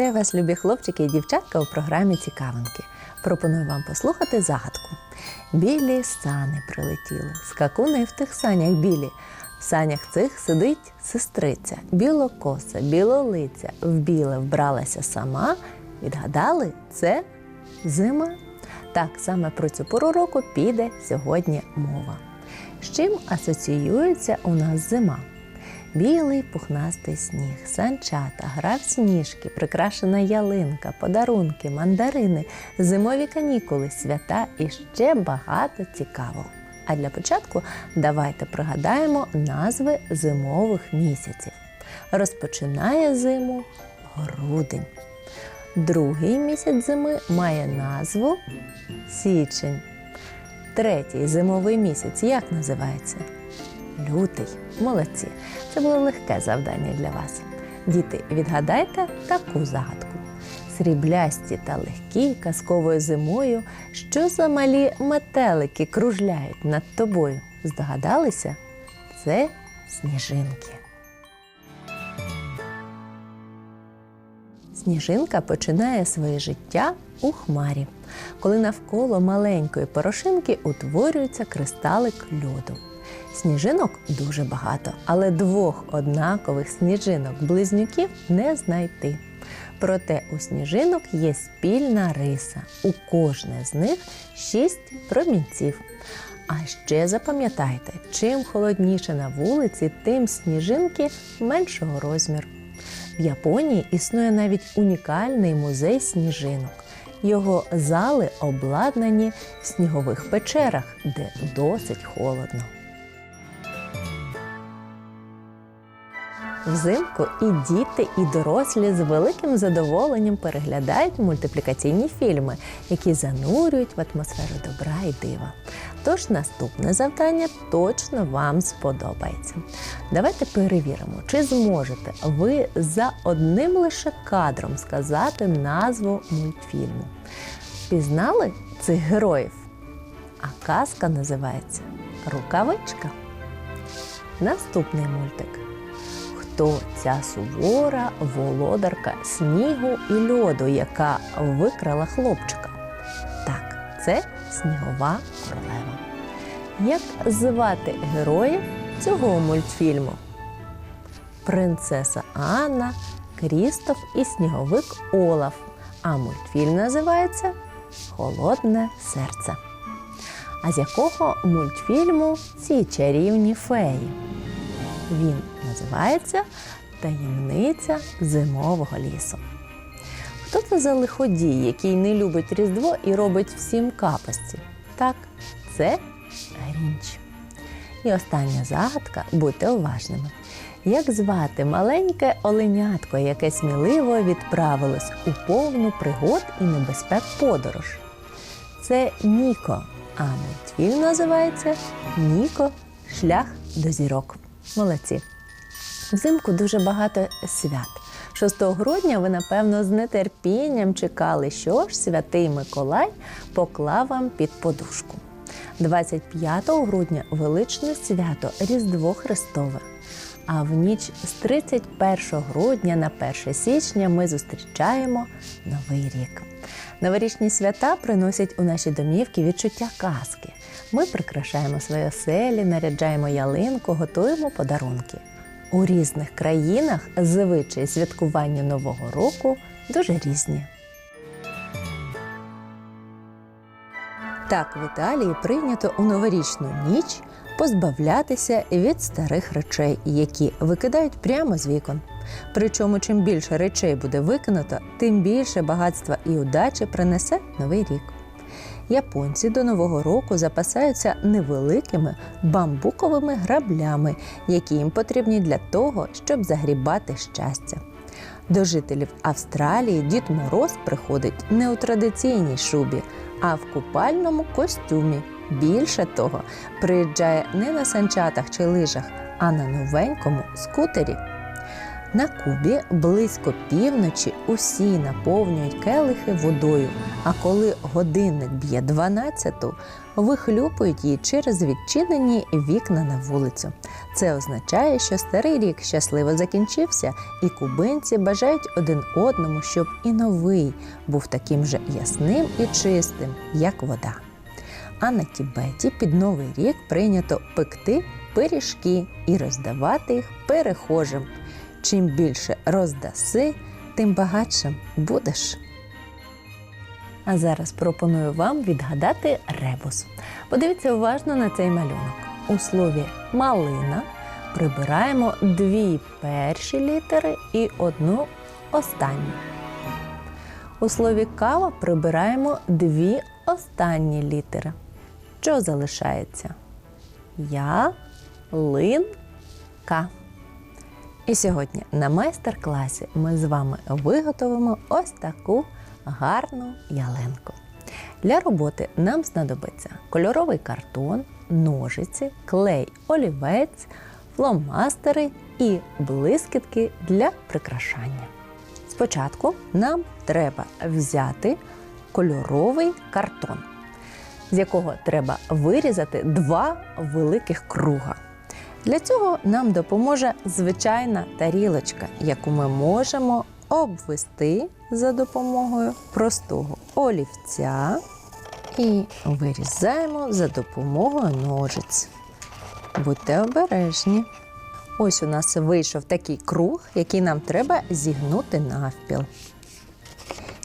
Вітаю вас, любі хлопчики і дівчатка у програмі Цікавинки. Пропоную вам послухати загадку. Білі сани прилетіли, скакуни в тих санях білі. В санях цих сидить сестриця, білокоса, білолиця, в біле вбралася сама. Відгадали, це зима. Так саме про цю пору року піде сьогодні мова. З чим асоціюється у нас зима? Білий пухнастий сніг, санчата, гра в сніжки, прикрашена ялинка, подарунки, мандарини, зимові канікули, свята і ще багато цікавого. А для початку давайте пригадаємо назви зимових місяців. Розпочинає зиму грудень. Другий місяць зими має назву січень. Третій зимовий місяць як називається? Лютий. Молодці. Це було легке завдання для вас. Діти, відгадайте таку загадку. Сріблясті та легкі казковою зимою, що за малі метелики кружляють над тобою. Здогадалися? Це сніжинки. Сніжинка починає своє життя у хмарі, коли навколо маленької порошинки утворюється кристалик льоду. Сніжинок дуже багато, але двох однакових сніжинок близнюків не знайти. Проте у сніжинок є спільна риса. У кожне з них шість промінців. А ще запам'ятайте, чим холодніше на вулиці, тим сніжинки меншого розміру. В Японії існує навіть унікальний музей сніжинок. Його зали обладнані в снігових печерах, де досить холодно. Взимку і діти, і дорослі з великим задоволенням переглядають мультиплікаційні фільми, які занурюють в атмосферу добра і дива. Тож наступне завдання точно вам сподобається. Давайте перевіримо, чи зможете ви за одним лише кадром сказати назву мультфільму. Пізнали цих героїв? А казка називається Рукавичка. Наступний мультик. Хто ця сувора володарка снігу і льоду, яка викрала хлопчика? Так, це снігова королева. Як звати героїв цього мультфільму? Принцеса Анна, Крістоф і сніговик Олаф. А мультфільм називається Холодне серце. А з якого мультфільму ці чарівні феї? Він називається Таємниця зимового лісу. Хто це за лиходій, який не любить Різдво і робить всім капості? Так, це Грінч. І остання загадка будьте уважними. Як звати маленьке оленятко, яке сміливо відправилось у повну пригод і небезпек подорож? Це Ніко, а мультфільм називається Ніко Шлях до зірок. Молодці. Взимку дуже багато свят. 6 грудня ви, напевно, з нетерпінням чекали, що ж святий Миколай поклав вам під подушку. 25 грудня величне свято Різдво Христове. А в ніч з 31 грудня на 1 січня ми зустрічаємо Новий рік. Новорічні свята приносять у наші домівки відчуття казки. Ми прикрашаємо свої оселі, наряджаємо ялинку, готуємо подарунки. У різних країнах звичаї святкування Нового року дуже різні. Так, в Італії прийнято у новорічну ніч позбавлятися від старих речей, які викидають прямо з вікон. Причому, чим більше речей буде викинуто, тим більше багатства і удачі принесе новий рік. Японці до нового року запасаються невеликими бамбуковими граблями, які їм потрібні для того, щоб загрібати щастя. До жителів Австралії Дід Мороз приходить не у традиційній шубі, а в купальному костюмі. Більше того, приїжджає не на санчатах чи лижах, а на новенькому скутері. На Кубі близько півночі усі наповнюють келихи водою, а коли годинник б'є 12-ту, вихлюпують її через відчинені вікна на вулицю. Це означає, що старий рік щасливо закінчився, і кубинці бажають один одному, щоб і новий був таким же ясним і чистим, як вода. А на Тібеті під Новий рік прийнято пекти пиріжки і роздавати їх перехожим. Чим більше роздаси, тим багатшим будеш. А зараз пропоную вам відгадати ребус. Подивіться уважно на цей малюнок. У слові малина прибираємо дві перші літери і одну останню. У слові кава прибираємо дві останні літери. Що залишається? Я, лин, ка. І сьогодні на майстер-класі ми з вами виготовимо ось таку гарну ялинку. Для роботи нам знадобиться кольоровий картон, ножиці, клей, олівець, фломастери і блискітки для прикрашання. Спочатку нам треба взяти кольоровий картон, з якого треба вирізати два великих круга. Для цього нам допоможе звичайна тарілочка, яку ми можемо обвести за допомогою простого олівця і вирізаємо за допомогою ножиць. Будьте обережні. Ось у нас вийшов такий круг, який нам треба зігнути навпіл.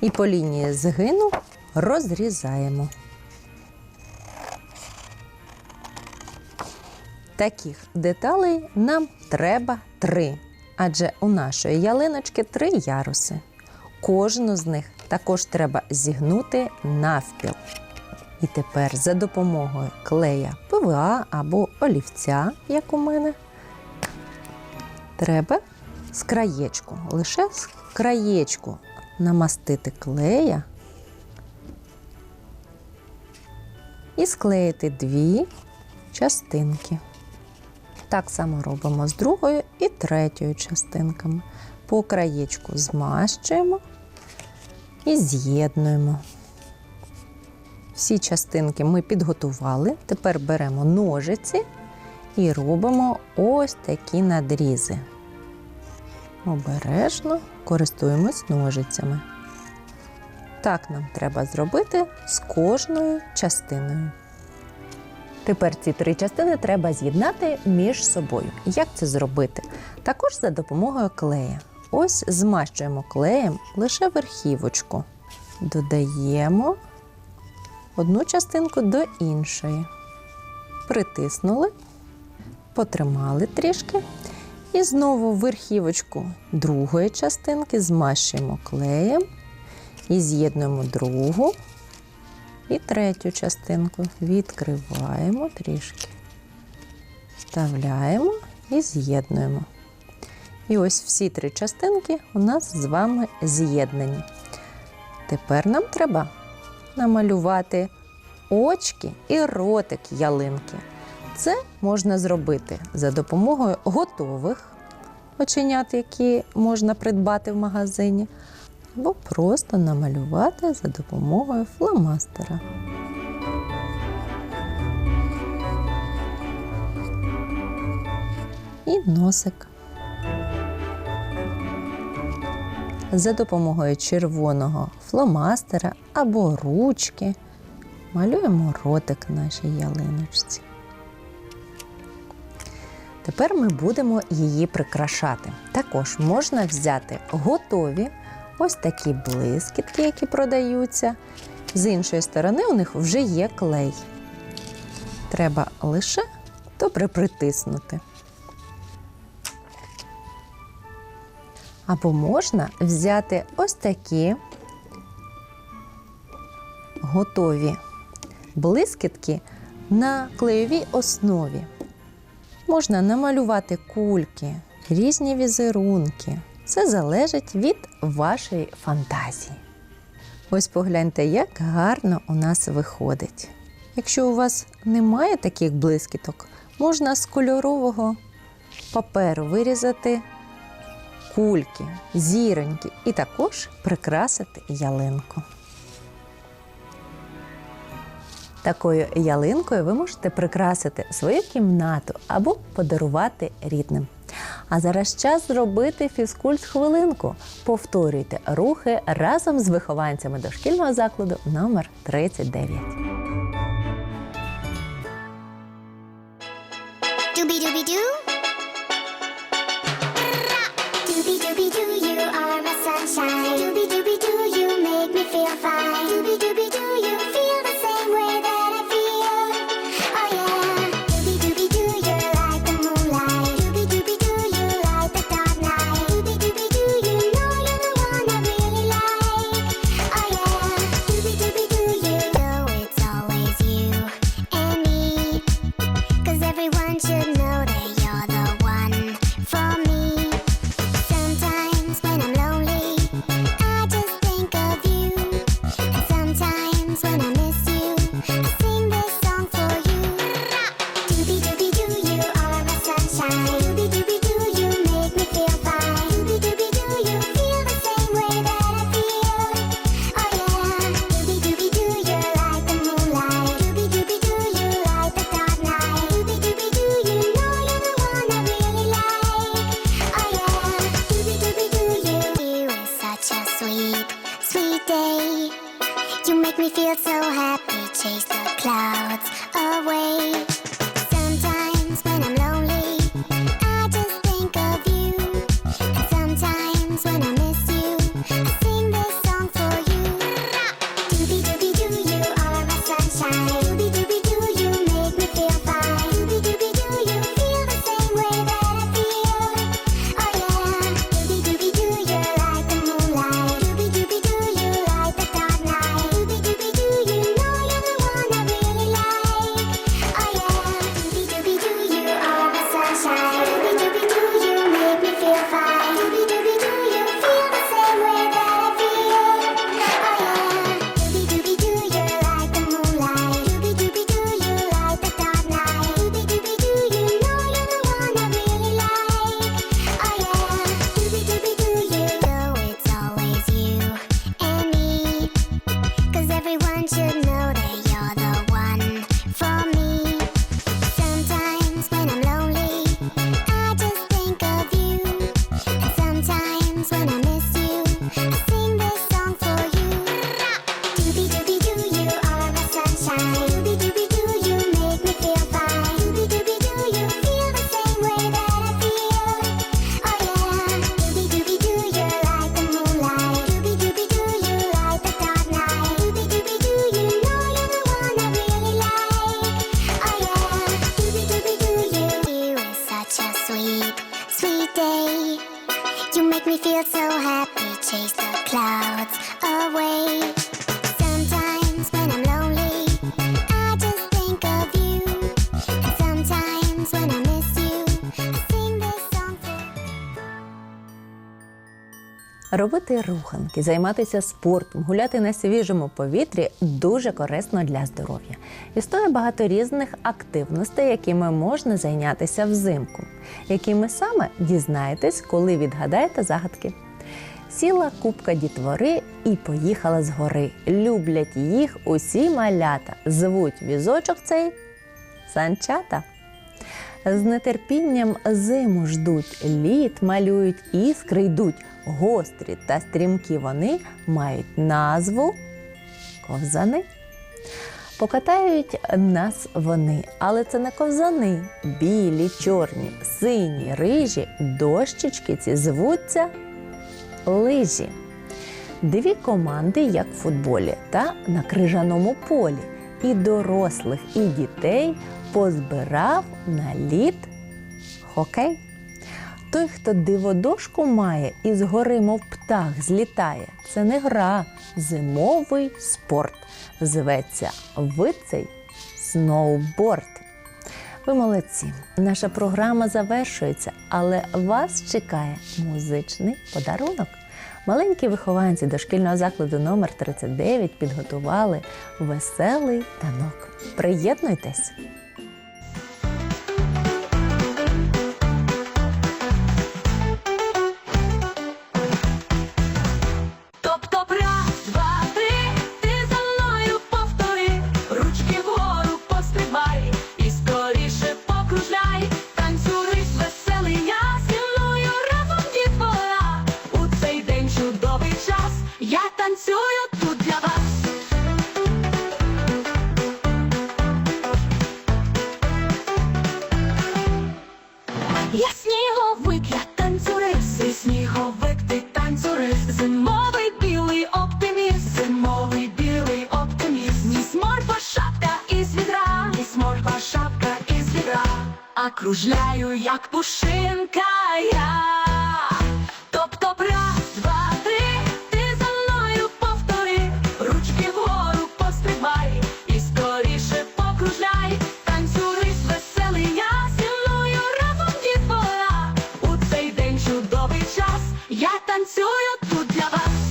І по лінії згину розрізаємо. Таких деталей нам треба три, адже у нашої ялиночки три яруси. Кожну з них також треба зігнути навпіл. І тепер за допомогою клея ПВА або олівця, як у мене, треба з краєчку, лише з краєчку намастити клея і склеїти дві частинки. Так само робимо з другою і третьою частинками. По краєчку змащуємо і з'єднуємо. Всі частинки ми підготували. Тепер беремо ножиці і робимо ось такі надрізи. Обережно користуємось ножицями. Так нам треба зробити з кожною частиною. Тепер ці три частини треба з'єднати між собою. Як це зробити? Також за допомогою клея. Ось змащуємо клеєм лише верхівочку. Додаємо одну частинку до іншої. Притиснули, потримали трішки. І знову верхівочку другої частинки змащуємо клеєм і з'єднуємо другу. І третю частинку відкриваємо трішки, вставляємо і з'єднуємо. І ось всі три частинки у нас з вами з'єднані. Тепер нам треба намалювати очки і ротик ялинки. Це можна зробити за допомогою готових оченят, які можна придбати в магазині або просто намалювати за допомогою фломастера. І носик. За допомогою червоного фломастера або ручки малюємо ротик нашій ялиночці. Тепер ми будемо її прикрашати. Також можна взяти готові ось такі блискітки, які продаються. З іншої сторони, у них вже є клей. Треба лише добре притиснути. Або можна взяти ось такі готові блискітки на клейовій основі. Можна намалювати кульки, різні візерунки. Все залежить від вашої фантазії. Ось погляньте, як гарно у нас виходить. Якщо у вас немає таких блискіток, можна з кольорового паперу вирізати кульки, зіроньки і також прикрасити ялинку. Такою ялинкою ви можете прикрасити свою кімнату або подарувати рідним. А зараз час зробити фізкульт хвилинку. Повторюйте рухи разом з вихованцями дошкільного закладу номер 39. робити руханки, займатися спортом, гуляти на свіжому повітрі дуже корисно для здоров'я. Існує багато різних активностей, якими можна зайнятися взимку, якими саме дізнаєтесь, коли відгадаєте загадки. Сіла купка дітвори і поїхала з гори. Люблять їх усі малята. Звуть візочок цей санчата з нетерпінням зиму ждуть, літ малюють, іскри йдуть. Гострі та стрімкі вони мають назву ковзани. Покатають нас вони, але це не ковзани. Білі, чорні, сині, рижі, дощечки ці звуться лижі. Дві команди, як в футболі, та на крижаному полі. І дорослих, і дітей позбирав на лід хокей. Той, хто диводошку має і згори, мов птах, злітає. Це не гра, зимовий спорт. Зветься Вицей сноуборд. Ви молодці! Наша програма завершується, але вас чекає музичний подарунок. Маленькі вихованці дошкільного закладу номер 39 підготували веселий танок. Приєднуйтесь! Я сніговик, я танцюрист, ти сніговик, ти танцюрист, зимовий білий оптиміст, зимовий білий оптиміст, ні сморпа шапка із відра, ні сморпа шапка із відра, а кружляю, як пушинка я. Чудовий час, я танцюю тут для вас.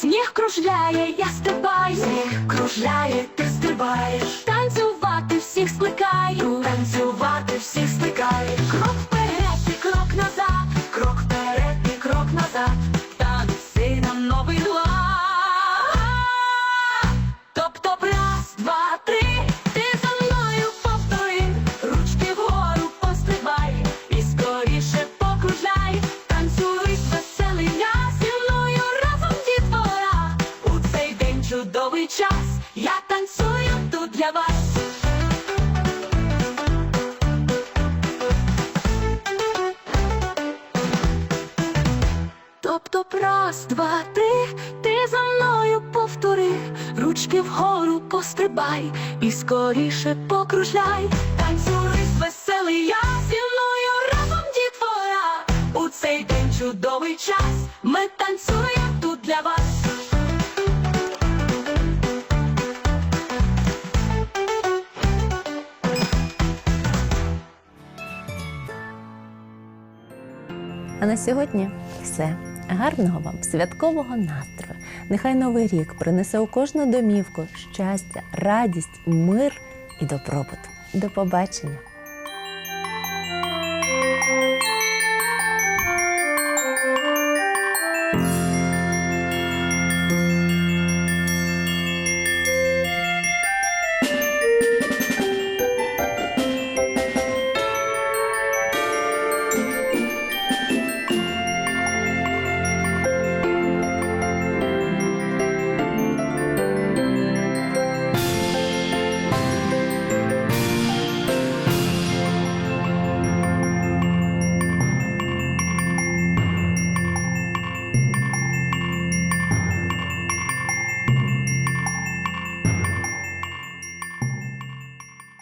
Сніг кружляє, я стрибаю, сніг кружляє, ти стрибаєш. Танцювати всіх скликаю, танцювати всіх скликаю. Пострибай і скоріше покружляй, танцюрист веселий я зі мною разом дітвора. У цей день чудовий час, ми танцюємо тут для вас. А на сьогодні все. Гарного вам святкового настрою. Нехай новий рік принесе у кожну домівку щастя, радість, мир і добробут. До побачення!